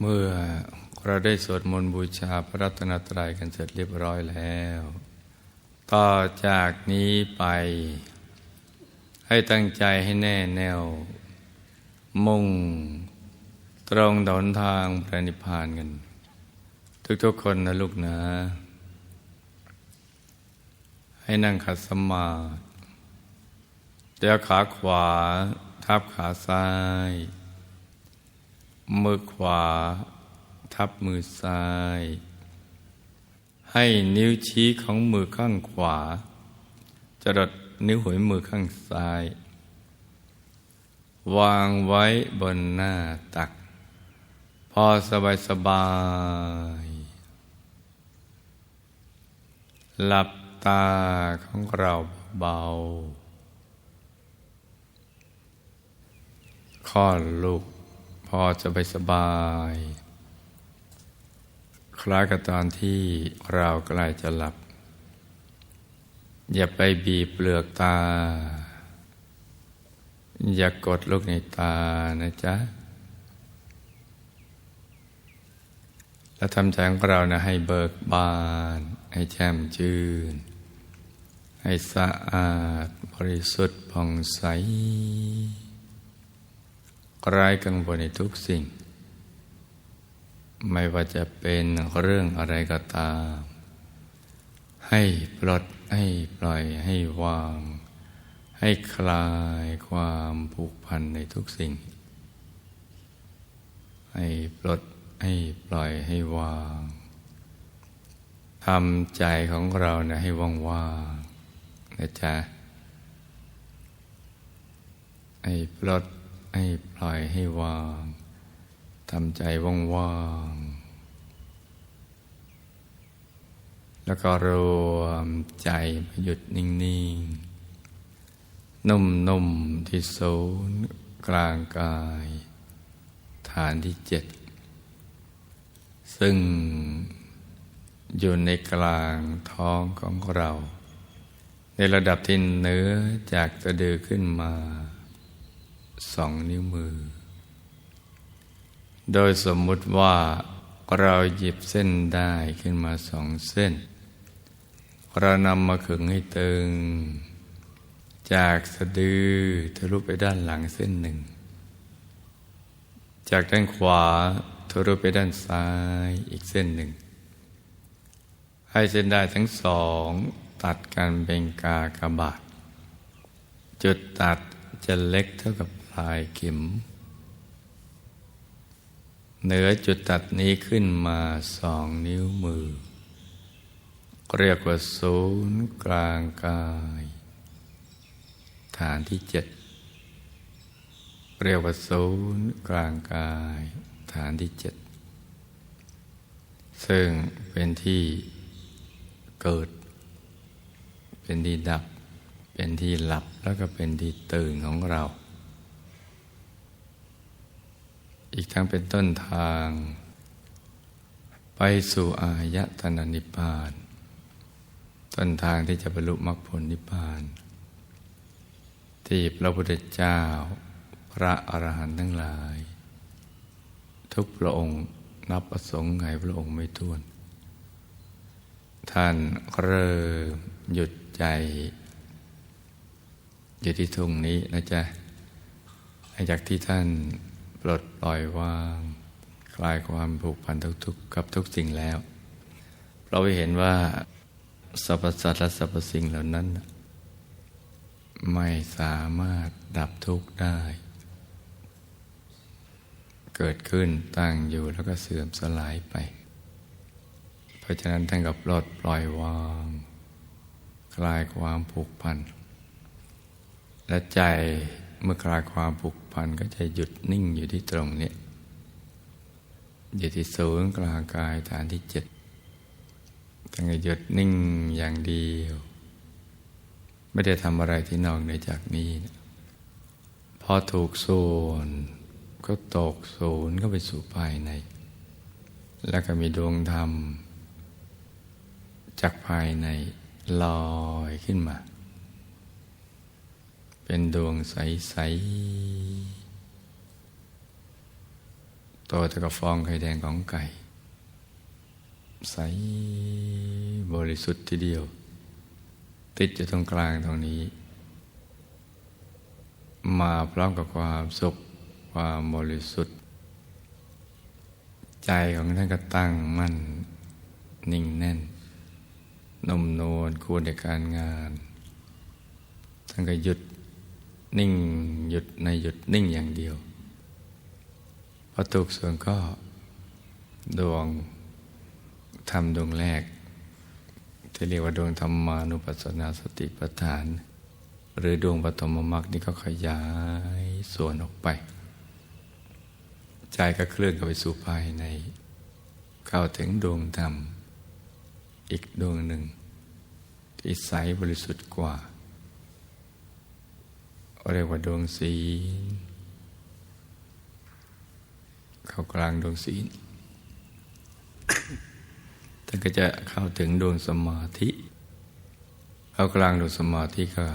เมื่อเราได้สวดมนต์บูชาพระรัตนตรัยกันเสร็จเรียบร้อยแล้ว ต่อจากนี้ไป ให้ตั้งใจให้แน่แน่ว มุ่ง ตรงดนทางพระนิพพานกัน ทุกๆคนนะลูกนะ ให้นั่งขัดสมาธิเดี๋ยวขาขวา ทับขาซ้าย มือขวา ทับมือซ้าย ให้นิ้วชี้ของมือข้างขวา จรดนิ้วหัวมือข้างซ้าย วางไว้บนหน้าตัก พอสบายสบาย หลับตาของเราเบาคลอดลูก พอจะไปสบาย คล้ายกับตอนที่เราใกล้จะหลับ อย่าไปบีบเปลือกตา อย่ากดลูกในตานะจ๊ะ แล้วทำใจของเรานะให้เบิกบาน ให้แช่มชื่น ให้สะอาดบริสุทธิ์ผ่องใส ไร้กังวลในทุกสิ่ง ไม่ว่าจะเป็นเรื่องอะไรก็ตาม ให้ปลดให้ปล่อยให้วาง ให้คลายความผูกพันในทุกสิ่ง ให้ปลดให้ปล่อยให้วางทำใจของเรานะให้ว่างว่างนะจ๊ะให้ปลด ให้ปล่อยให้วางทำใจว่างๆ แล้วก็รวมใจมาหยุดนิ่งๆ นุ่มๆ ที่ศูนย์กลางกาย ฐานที่เจ็ด ซึ่งอยู่ในกลางท้องของเรา ในระดับที่เนื้อจากสะดือขึ้นมา สองนิ้วมือ โดยสมมุติว่าเราหยิบเส้นได้ขึ้นมาสองเส้น เรานำมาขึงให้ตึง จากสะดือทะลุไปด้านหลังเส้นหนึ่ง จากด้านขวาทะลุไปด้านซ้ายอีกเส้นหนึ่ง ให้เส้นได้ทั้งสองตัดกันเป็นกากบาท จุดตัดจะเล็กเท่ากับ ปลายเข็ม เหนือจุดตัดนี้ขึ้นมาสองนิ้วมือ เรียกว่าศูนย์กลางกาย ฐานที่เจ็ดเรียกว่าศูนย์กลางกาย ฐานที่เจ็ดซึ่งเป็นที่เกิด เป็นที่ดับ เป็นที่หลับแล้วก็เป็นที่ตื่นของเรา อีกทั้งเป็นต้นทาง ไปสู่อายตนะนิพพาน ต้นทางที่จะบรรลุมรรคผลนิพพาน ที่พระพุทธเจ้า พระอรหันต์ทั้งหลาย ทุกพระองค์นับประสงค์ไงพระองค์ไม่ท้วน ท่านเริ่มหยุดใจอยู่ที่ทุ่งนี้นะจ๊ะจากที่ท่าน ปลดปล่อยวาง คลายความผูกพันทุกๆกับทุกสิ่งแล้ว เราไปเห็นว่าสรรพสัตว์และสรรพสิ่งเหล่านั้น ไม่สามารถดับทุกข์ได้ เกิดขึ้นตั้งอยู่แล้วก็เสื่อมสลายไป เพราะฉะนั้นท่านกับปลดปล่อยวาง คลายความผูกพัน และใจ เมื่อคลายความผูกพันก็จะหยุดนิ่งอยู่ที่ตรงนี้อยู่ที่ศูนย์กลางกายฐานที่เจ็ดตั้งหยุดนิ่งอย่างเดียว ไม่ได้ทำอะไรที่นอกเหนือจากนี้พอถูกส่วนก็ตกศูนย์ก็ไปสู่ภายใน แล้วก็มีดวงธรรม จากภายในลอยขึ้นมา เป็นดวงใสๆตตเท่ากับฟองไข่แดงของไก่ ใสบริสุทธิ์ทีเดียว ติดอยู่ตรงกลางตรงนี้ มาพร้อมกับความสุขความบริสุทธิ์ ใจของท่านก็ตั้งมั่น นิ่งแน่นนมนวลควรในการงาน ท่านก็หยุด นิ่งหยุดในหยุดนิ่งอย่างเดียวพอตุกส่วนก็ดวงทำดวงแรก ที่เรียกว่าดวงธรรมานุปัสสนาสติปัฏฐาน หรือดวงปฐมมรรคนี่ก็ขยายส่วนออกไป ใจก็เคลื่อนเข้าไปสู่ภายใน เข้าถึงดวงธรรม อีกดวงหนึ่ง ที่ใสบริสุทธิ์กว่า เรียกว่าดวงศีลเข้ากลางดวงศีลท่านก็จะเข้าถึงดวงสมาธิ เข้ากลางดวงสมาธิก็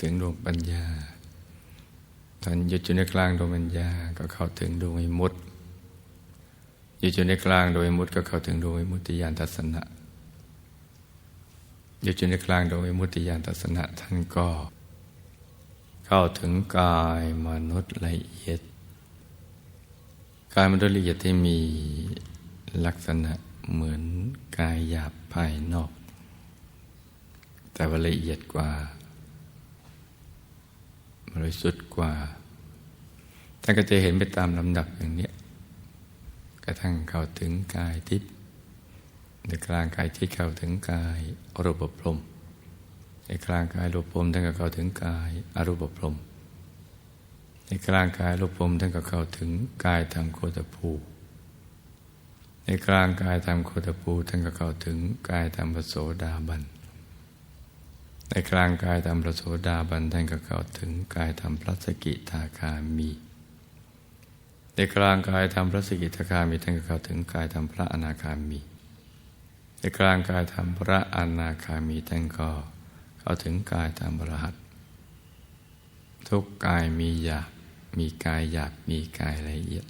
ถึงดวงปัญญาท่านหยุดอยู่ในกลางดวงปัญญาก็เข้าถึงดวงวิมุตอยู่อยู่ในกลางดวงวิมุตก็เข้าถึงดวงวิมุตติญาณทัศนะอยู่อยู่ในกลางดวงวิมุตติญาณทัศนะท่านก็ เข้าถึงกายมนุษย์ละเอียด กายมนุษย์ละเอียดที่มีลักษณะเหมือนกายหยาบภายนอก แต่ว่าละเอียดกว่าบริสุทธิ์กว่าท่านก็จะเห็นไปตามลำดับอย่างนี้กระทั่งเข้าถึงกายทิพย์ในกลางกายที่เข้าถึงกายอรูปพรม ในกลางกายรูปพรมท่านก็เข้าถึงกายอรูปพรมในกลางกายรูปพรมท่านก็เข้าถึงกายทางโคตภูในกลางกายทางโคตภูท่านก็เข้าถึงกายทางพระโสดาบัน ในกลางกายทางพระโสดาบันท่านก็เข้าถึงกายทางพระสกิทาคามี ในกลางกายทางพระสกิทาคามีท่านก็เข้าถึงกายทางพระอนาคามี ในกลางกายทางพระอนาคามีท่านก็ เข้าถึงกายทางพระหัตทุกกายมีหยาบมีกายหยาบมีกายละเอียด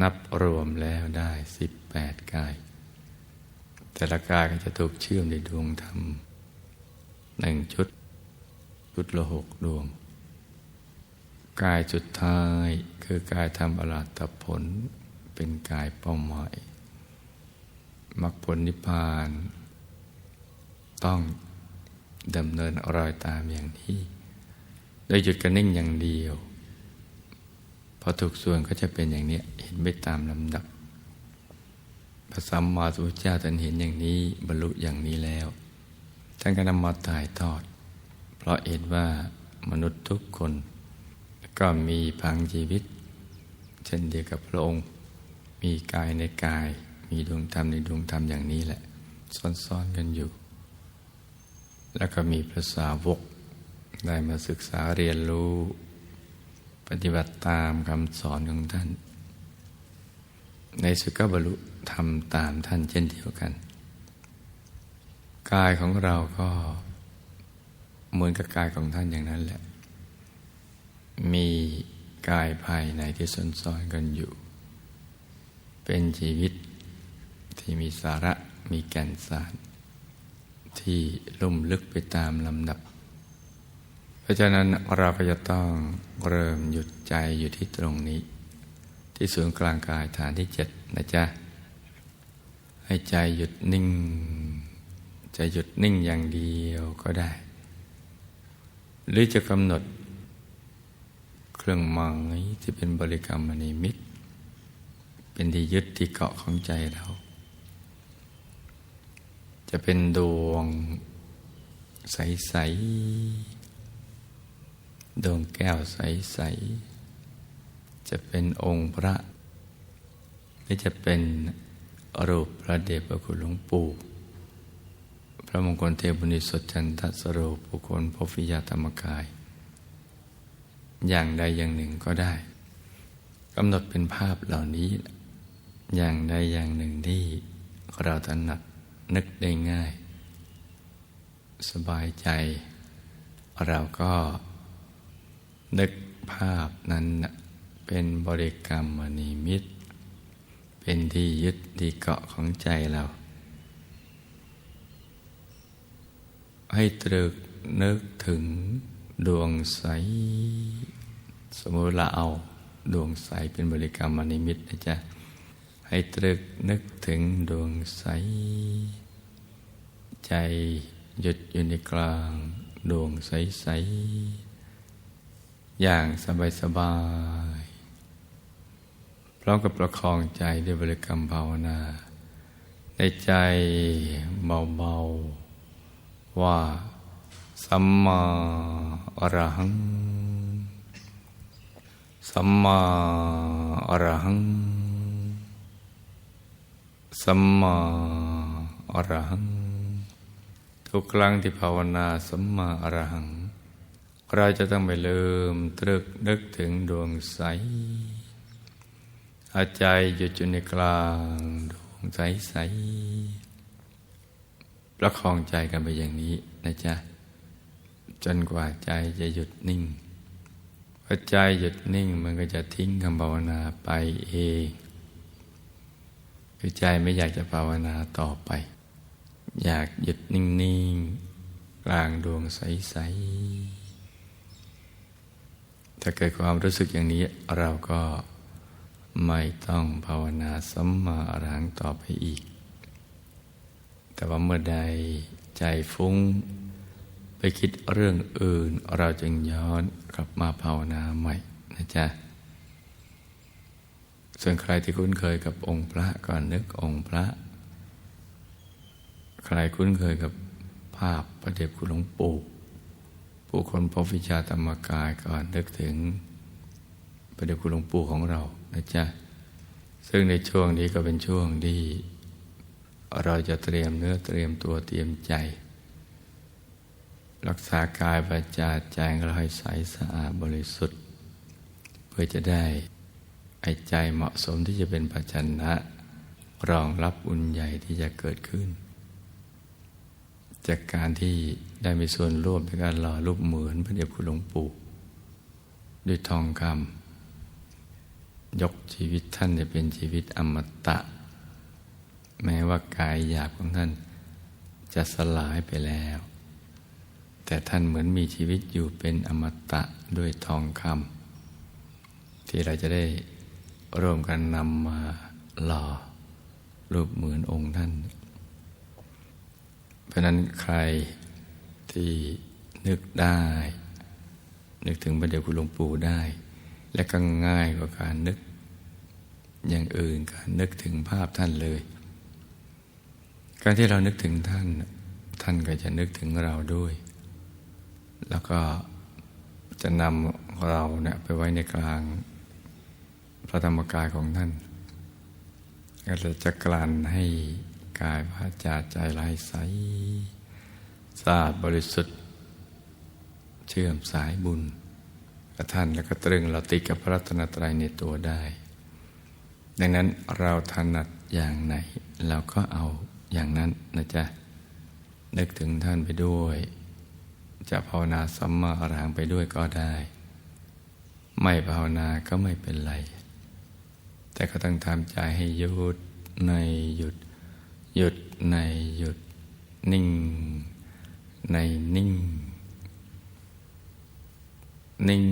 นับรวมแล้วได้สิบแปดกาย แต่ละกายก็จะถูกเชื่อมในดวงธรรมหนึ่งชุด ชุดละหกดวง กายจุดท้ายคือกายทำอรหัตผล เป็นกายเป้าหมายมรรคผลนิพพาน ต้อง ดำเนินรอยตามอย่างนี้โดยหยุดกันนิ่งอย่างเดียว พอถูกส่วนก็จะเป็นอย่างนี้เห็นไม่ตามลำดับพระสัมมาสัมพุทธเจ้าท่านเห็นอย่างนี้บรรลุอย่างนี้แล้วท่านก็นำมาถ่ายทอด เพราะเห็นว่ามนุษย์ทุกคน ก็มีพังชีวิต เช่นเดียวกับพระองค์ มีกายในกาย มีดวงธรรมในดวงธรรมอย่างนี้แหละ ซ้อนๆกันอยู่ แล้วก็มีพระสาวกได้มาศึกษาเรียนรู้ ปฏิบัติตามคำสอนของท่าน ในสุกบรรลุทำตามท่านเช่นเดียวกัน กายของเราก็เหมือนกับกายของท่านอย่างนั้นแหละ มีกายภายในที่ซ่อนๆกันอยู่ เป็นชีวิตที่มีสาระมีแก่นสาร ที่ลุ่มลึกไปตามลำดับ เพราะฉะนั้นเราก็จะต้องเริ่มหยุดใจอยู่ที่ตรงนี้ ที่ศูนย์กลางกายฐานที่เจ็ดนะจ๊ะ ให้ใจหยุดนิ่ง จะหยุดนิ่งอย่างเดียวก็ได้ หรือจะกำหนด เครื่องหมายที่เป็นบริกรรมนิมิต เป็นที่ยึดที่เกาะของใจเรา จะเป็นดวงใส ๆ ดวงแก้วใส ๆ จะเป็นองค์พระหรือจะเป็นรูปพระเดชพระคุณหลวงปู่ พระมงคลเทพุนิสดจันทสโรปุคลพฟิยาธรรมกาย อย่างใดอย่างหนึ่งก็ได้กำหนดเป็นภาพเหล่านี้ อย่างใดอย่างหนึ่งที่เราถนัด นึกได้ง่าย สบายใจ เราก็นึกภาพนั้นเป็นบริกรรมมณีมิตร เป็นที่ยึดที่เกาะของใจเรา ให้ตรึกนึกถึงดวงใส สมมติเราเอาดวงใสเป็นบริกรรมมณีมิตรนะจ๊ะ ให้ตรึกนึกถึงดวงใส ใจหยุดอยู่ในกลางดวงใสๆอย่างสบายๆพร้อมกับประคองใจด้วยบริกรรมภาวนา ในใจเบาๆ ว่าสัมมาอรหัง สัมมาอรหัง สัมมาอรหัง ทุกครั้งที่ภาวนาสัมมาอรหังเราจะต้องไปเริ่มตรึกนึกถึงดวงใส อาใจหยุดอยู่ในกลางดวงใสใสประคองใจกันไปอย่างนี้นะจ๊ะ จนกว่าใจจะหยุดนิ่งพอใจหยุดนิ่งมันก็จะทิ้งคำภาวนาไปเอง คือใจไม่อยากจะภาวนาต่อไป อยากหยุดนิ่ง ๆ กลางดวงใส ๆ ถ้าเกิดความรู้สึกอย่างนี้เราก็ไม่ต้องภาวนาสัมมาอรหังต่อไปอีก แต่ว่าเมื่อใดใจฟุ้ง ไปคิดเรื่องอื่น เราจึงย้อนกลับมาภาวนาใหม่นะจ๊ะ ส่วนใครที่คุ้นเคยกับองค์พระก่อนนึกองค์พระ ใครคุ้นเคยกับภาพพระเดชคุณหลวงปู่ผู้คนพบวิชาธรรมกายก่อนนึกถึงพระเดชคุณหลวงปู่ของเรานะจ๊ะซึ่งในช่วงนี้ก็เป็นช่วงที่เราจะเตรียมเนื้อเตรียมตัวเตรียมใจ รักษากายประจาใจเราให้ใสสะอาดบริสุทธิ์ เพื่อจะได้ ไอ้ใจเหมาะสมที่จะเป็นปัจจันนะรองรับอุญใหญ่ที่จะเกิดขึ้น จากการที่ได้มีส่วนร่วมในการหล่อรูปเหมือนพระเดชคุณหลวงปู่ด้วยทองคำยกชีวิตท่านจะเป็นชีวิตอมตะ แม้ว่ากายหยาบของท่านจะสลายไปแล้ว แต่ท่านเหมือนมีชีวิตอยู่เป็นอมตะด้วยทองคำที่เราจะได้ ร่วมกันนำมาหล่อรูปเหมือนองค์ท่าน เพราะนั้นใครที่นึกได้ นึกถึงพระเดชคุณหลวงปู่ได้ และก็ง่ายกว่าการนึก อย่างอื่นการนึกถึงภาพท่านเลย การที่เรานึกถึงท่าน ท่านก็จะนึกถึงเราด้วย แล้วก็จะนำเราเนี่ยไปไว้ในกลาง พระธรรมกายของท่านก็จะกลั่นให้กายวาจาใจลายใสสะอาดบริสุทธิ์ เชื่อมสายบุญกับท่านแล้วก็ตรึงเราติดกับพระรัตนตรัยในตัวได้ ดังนั้นเราถนัดอย่างไหน เราก็เอาอย่างนั้นนะจ๊ะ นึกถึงท่านไปด้วย จะภาวนาสัมมาอรหังไปด้วยก็ได้ ไม่ภาวนาก็ไม่เป็นไร แต่ก็ต้องทำใจให้หยุดในหยุด หยุดในหยุด นิ่ง ในนิ่ง นิ่ง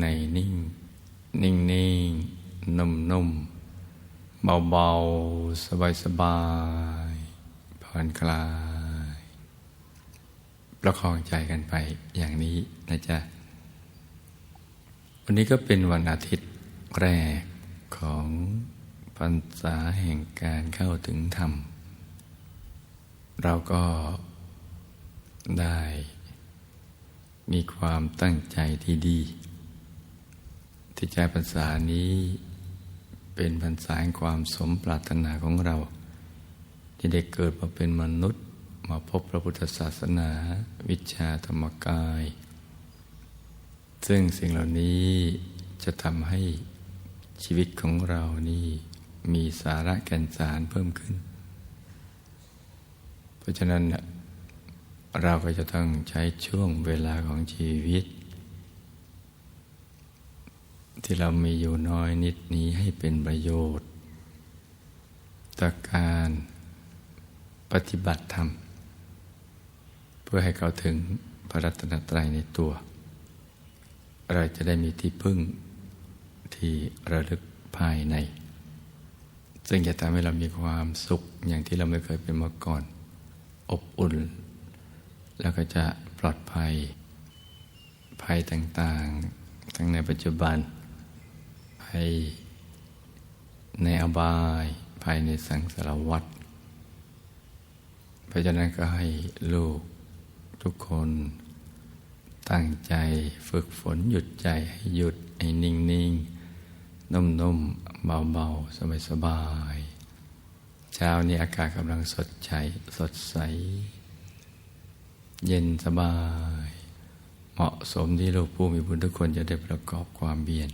ในนิ่ง นิ่งนิ่งนุ่มนุ่มเบาเบาสบายสบายผ่อนคลาย ประคองใจกันไปอย่างนี้นะจ๊ะ วันนี้ก็เป็นวันอาทิตย์แรก ของพรรษาแห่งการเข้าถึงธรรม เราก็ได้มีความตั้งใจที่ดี ที่ใจพรรษานี้เป็นพรรษาแห่งความสมปรารถนาของเรา ที่ได้เกิดมาเป็นมนุษย์มาพบพระพุทธศาสนา วิชาธรรมกาย ซึ่งสิ่งเหล่านี้จะทำให้ ชีวิตของเรานี่มีสาระแก่นสารเพิ่มขึ้น เพราะฉะนั้นเราก็จะต้องใช้ช่วงเวลาของชีวิตที่ที่เรามีอยู่น้อยนิดนี้ให้เป็นประโยชน์ต่อการปฏิบัติธรรม เพื่อให้เขาถึงพระรัตนตรัยในตัว เราจะได้มีที่พึ่ง ที่ระลึกภายใน ซึ่งจะทำให้เรามีความสุขอย่างที่เราไม่เคยเป็นมาก่อน อบอุ่น แล้วก็จะปลอดภัย ภัยต่างๆ ทั้งในปัจจุบัน ภัยในอบายภายในสังสารวัฏเพราะฉะนั้นก็ให้ลูกทุกคนตั้งใจฝึกฝนหยุดใจให้หยุดให้นิ่งนิ่ง นุ่มนุ่มเบาเบาสบายสบายเช้านี้อากาศกำลังสดใสสดใส เย็นสบาย เหมาะสมที่ลูกผู้มีบุญทุกคนจะได้ประกอบความเบียน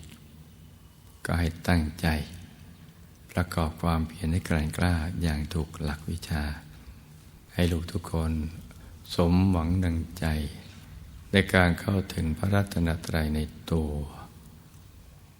ก็ให้ตั้งใจ ประกอบความเพียรให้แกร่งกล้าอย่างถูกหลักวิชา ให้ลูกทุกคนสมหวังดังใจ ในการเข้าถึงพระรัตนตรัยในตัว